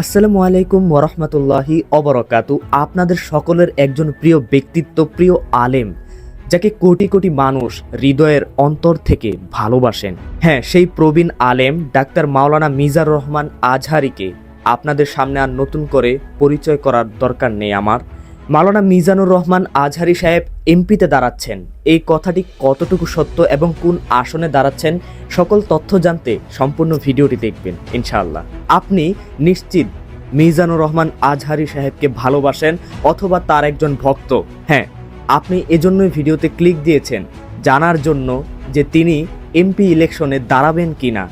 আসসালামু আলাইকুম ওরহমতুল্লাহি অবরকাতু আপনাদের সকলের একজন প্রিয় ব্যক্তিত্ব, প্রিয় আলেম, যাকে কোটি কোটি মানুষ হৃদয়ের অন্তর থেকে ভালোবাসেন। হ্যাঁ সেই প্রবীণ আলেম ডাক্তার মাওলানা মিজার রহমান আজহারিকে আপনাদের সামনে আর নতুন করে পরিচয় করার দরকার নেই আমার। মাওলানা মিজানুর রহমান আজহারি সাহেব এমপিতে দাঁড়াচ্ছেন। এই কথাটি কতটুকু সত্য এবং কোন আসনে দাঁড়াচ্ছেন, সকল তথ্য জানতে সম্পূর্ণ ভিডিওটি দেখবেন, ইনশাআল্লাহ। আপনি নিশ্চিত মিজানুর রহমান আজহারি সাহেবকে ভালোবাসেন অথবা তার একজন ভক্ত? হ্যাঁ আপনি এজন্যই ভিডিওতে ক্লিক দিয়েছেন, জানার জন্য যে তিনি এমপি ইলেকশনে দাঁড়াবেন কি না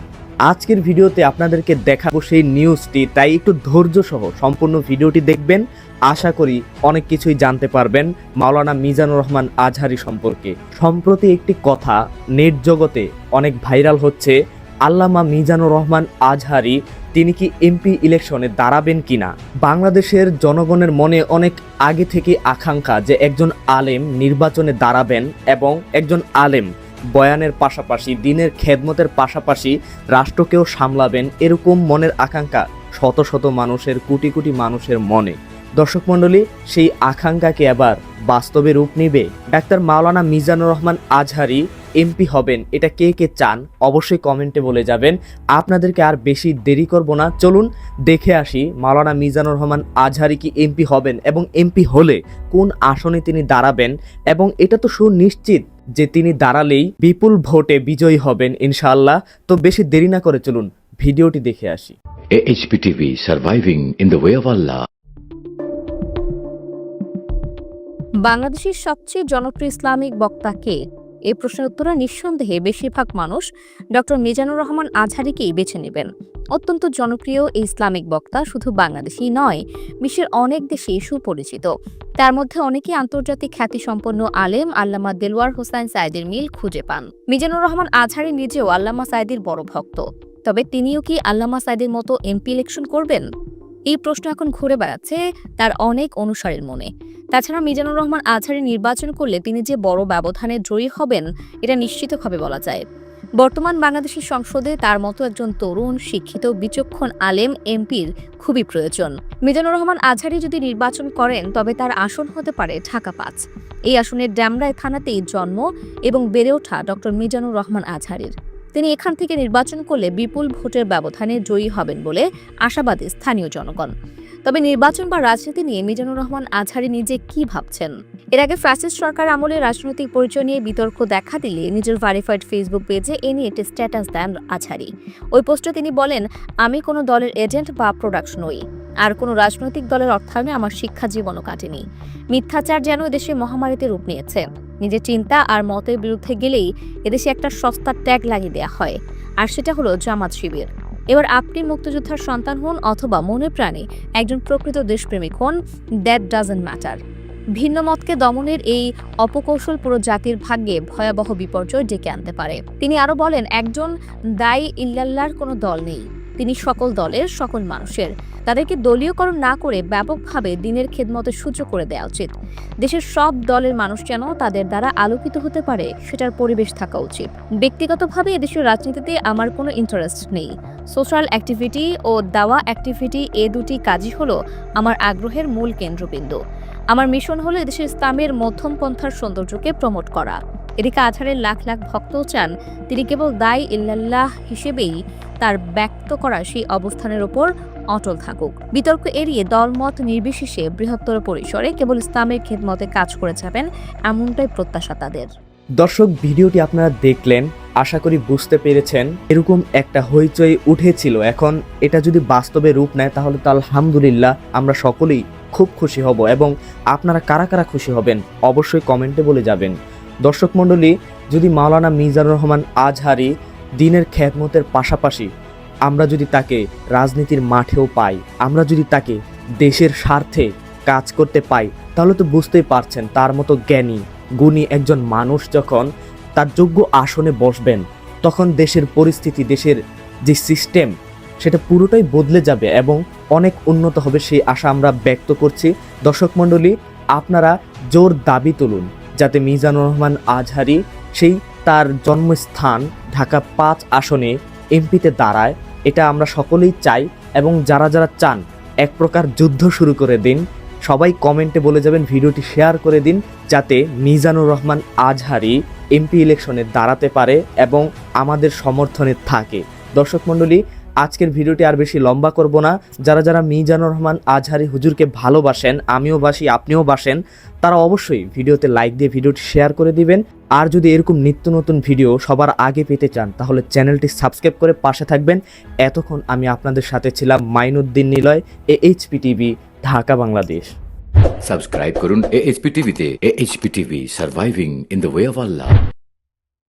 আজকের ভিডিওতে আপনাদেরকে দেখাবো সেই নিউজটি, তাই একটু ধৈর্য সহ সম্পূর্ণ ভিডিওটি দেখবেন। আশা করি অনেক কিছুই জানতে পারবেন মাওলানা মিজানুর রহমান আজহারি সম্পর্কে। সম্প্রতি একটি কথা নেট জগতে অনেক ভাইরাল হচ্ছে, আল্লামা মিজানুর রহমান আজহারি তিনি কি এমপি ইলেকশনে দাঁড়াবেন কিনা? বাংলাদেশের জনগণের মনে অনেক আগে থেকে আকাঙ্ক্ষা যে একজন আলেম নির্বাচনে দাঁড়াবেন এবং একজন আলেম বয়ানের পাশাপাশি, দিনের খেদমতের পাশাপাশি রাষ্ট্রকেও সামলাবেন এরকম মনের আকাঙ্ক্ষা শত শত মানুষের, কোটি কোটি মানুষের মনে। দর্শক মণ্ডলী, সেই আকাঙ্ক্ষাকে আবার বাস্তবে রূপ নিবে। ডাক্তার মাওলানা মিজানুর রহমান আজহারি, এমপি হবেন। এটা কে কে চান অবশ্যই কমেন্টে বলে যাবেন। আপনাদেরকে আর বেশি দেরি করব না। চলুন দেখে আসি মাওলানা মিজানুর রহমান আজহারি কি এমপি হবেন এবং এমপি হলে কোন আসনে তিনি দাঁড়াবেন। এবং এটা তো সুনিশ্চিত যে তিনি দাঁড়ালেই বিপুল ভোটে বিজয়ী হবেন ইনশাআল্লাহ। তো বেশি দেরি না করে চলুন ভিডিওটি দেখে আসি। AHPTV surviving in the way of Allah. বাংলাদেশের সবচেয়ে জনপ্রিয় ইসলামিক বক্তা কে? এই প্রশ্নের উত্তরে নিঃসন্দেহে বেশিরভাগ মানুষ ডক্টর মিজানুর রহমান আজহারিকেই বেছে নেবেন। অত্যন্ত জনপ্রিয় এই ইসলামিক বক্তা শুধু বাংলাদেশেই নয়, বিশ্বের অনেক দেশেই সুপরিচিত। তার মধ্যে অনেকেই আন্তর্জাতিক খ্যাতিসম্পন্ন আলেম আল্লামা দেলওয়ার হোসাইন সাইদের মিল খুঁজে পান। মিজানুর রহমান আজহারি নিজেও আল্লামা সাইদির বড় ভক্ত। তবে তিনিও কি আল্লামা সাইদের মতো এমপি ইলেকশন করবেন? এই প্রশ্ন এখন ঘুরে বেড়াচ্ছে তার অনেক অনুসারীর মনে। তাছাড়া মিজানুর রহমান আজহারি নির্বাচন করলে তিনি যে বড় ব্যবধানে জয়ী হবেন, এটা নিশ্চিতভাবে বলা যায়। বর্তমান বাংলাদেশের সংসদে তার মতো একজন তরুণ, শিক্ষিত, বিচক্ষণ আলেম এমপির খুবই প্রয়োজন। মিজানুর রহমান আজহারি যদি নির্বাচন করেন, তবে তার আসন হতে পারে ঢাকা পাঁচ। এই আসনের ড্যামরায় থানাতেই জন্ম এবং বেড়ে ওঠা ডক্টর মিজানুর রহমান আজহারির। তিনি এখান থেকে নির্বাচন করলে বিপুল ভোটের ব্যবধানে জয়ী হবেন বলে আশাবাদী স্থানীয় জনগণ। তবে নির্বাচন বা রাজনীতি নিয়ে মিজানুর রহমান আজহারি নিজে কি ভাবছেন? এর আগে ফ্যাসিস্ট সরকার আমলে রাজনৈতিক পরিচয় নিয়ে বিতর্ক দেখা দিলে নিজের ভেরিফাইড ফেসবুক পেজে এ নিয়ে একটি স্ট্যাটাস দেন আজহারি। ওই পোস্টে তিনি বলেন, আমি কোনো দলের এজেন্ট বা প্রোডাক্ট নই। আর কোনো রাজনৈতিক দলের অর্থায়নে আমার শিক্ষা জীবনও কাটেনি। মিথ্যাচার যেন এদেশে মহামারীতে রূপ নিয়েছে। নিজের চিন্তা আর মতের বিরুদ্ধে গেলেই এদেশে একটা সস্তার ট্যাগ লাগিয়ে দেওয়া হয়। আর সেটা হলো জামাত শিবির। এবার আপনি মুক্তিযোদ্ধার সন্তান হন অথবা মনে প্রাণে একজন প্রকৃত দেশপ্রেমিক হন দ্যাট ডাজেন্ট ম্যাটার ভিন্ন মতকে দমনের এই অপকৌশল পুরো জাতির ভাগ্যে ভয়াবহ বিপর্যয় ডেকে আনতে পারে। তিনি আরও বলেন, একজন দায়ী ইল্লাল্লাহর কোনো দল নেই। তিনি সকল দলের সকল মানুষের। তাদেরকে দলীয়করণ না করে ব্যাপকভাবে দিনের খেদমতে সূচক করে দেওয়া উচিত। দেশের সব দলের মানুষ যেন তাদের দ্বারা আলোকিত হতে পারে, সেটার পরিবেশ থাকা উচিত। ব্যক্তিগতভাবে এদেশের রাজনীতিতে আমার কোনো ইন্টারেস্ট নেই। সোশ্যাল অ্যাক্টিভিটি ও দাওয়া অ্যাক্টিভিটি এ দুটি কাজই হলো আমার আগ্রহের মূল কেন্দ্রবিন্দু। আমার মিশন হলো এদেশের ইসলামের মধ্যম পন্থার সৌন্দর্যকে প্রমোট করা। এদিকে আজহারের লাখ লাখ ভক্তও চান, তিনি কেবল দায় ইল্লাল্লাহ হিসেবেই তার ব্যক্ত করা সেই অবস্থানের ওপর অটল থাকুক। বিতর্ক এড়িয়ে দলমত নির্বিশেষে বৃহত্তর পরিসরে কেবল ইসলামের খেদমতে কাজ করে যাবেন এমনটাই প্রত্যাশা তাদের। দর্শক, ভিডিওটি আপনারা দেখলেন, আশা করি বুঝতে পেরেছেন, এরকম একটা হইচই উঠেছিল। এখন এটা যদি বাস্তবে রূপ নেয়, তাহলে তো আলহামদুলিল্লাহ আমরা সকলেই খুব খুশি হব এবং আপনারা কারা কারা খুশি হবেন অবশ্যই কমেন্টে বলে যাবেন। দর্শক মণ্ডলী, যদি মাওলানা মিজানুর রহমান আজহারি দিনের খ্যাতমতের পাশাপাশি আমরা যদি তাকে রাজনীতির মাঠেও পাই, আমরা যদি তাকে দেশের স্বার্থে কাজ করতে পাই, তাহলে তো বুঝতেই পারছেন তার মতো জ্ঞানী, গুণী একজন মানুষ যখন তার যোগ্য আসনে বসবেন, তখন দেশের পরিস্থিতি, দেশের যে সিস্টেম, সেটা পুরোটাই বদলে যাবে এবং অনেক উন্নত হবে সেই আশা আমরা ব্যক্ত করছি। দর্শক মণ্ডলী, আপনারা জোর দাবি তুলুন, যাতে মিজানুর রহমান আজহারি সেই তার জন্মস্থান ঢাকা পাঁচ আসনে এমপিতে দাঁড়ায়, এটা আমরা সকলেই চাই এবং যারা যারা চান এক প্রকার যুদ্ধ শুরু করে দিন, সবাই কমেন্টে বলে যাবেন ভিডিওটি শেয়ার করে দিন যাতে মিজানুর রহমান আজহারি এমপি ইলেকশনে দাঁড়াতে পারে এবং আমাদের সমর্থনে থাকে। দর্শক মণ্ডলী আজকের ভিডিওটি আর বেশি লম্বা করব না। যারা যারা মিজানুর রহমান আজহারি হুজুরকে ভালোবাসেন, আমিও বাসি, আপনিও বাসেন, তারা অবশ্যই ভিডিওতে লাইক দিয়ে ভিডিওটি শেয়ার করে দিবেন। আর যদি এরকম নিত্য নতুন ভিডিও সবার আগে পেতে চান, তাহলে চ্যানেলটি সাবস্ক্রাইব করে পাশে থাকবেন। এতক্ষণ আমি আপনাদের সাথে ছিলাম Mainuddin Niloy A HP TV Dhaka, Bangladesh. Subscribe করুন এএইচপি টিভিতে AHP TV surviving in the way of Allah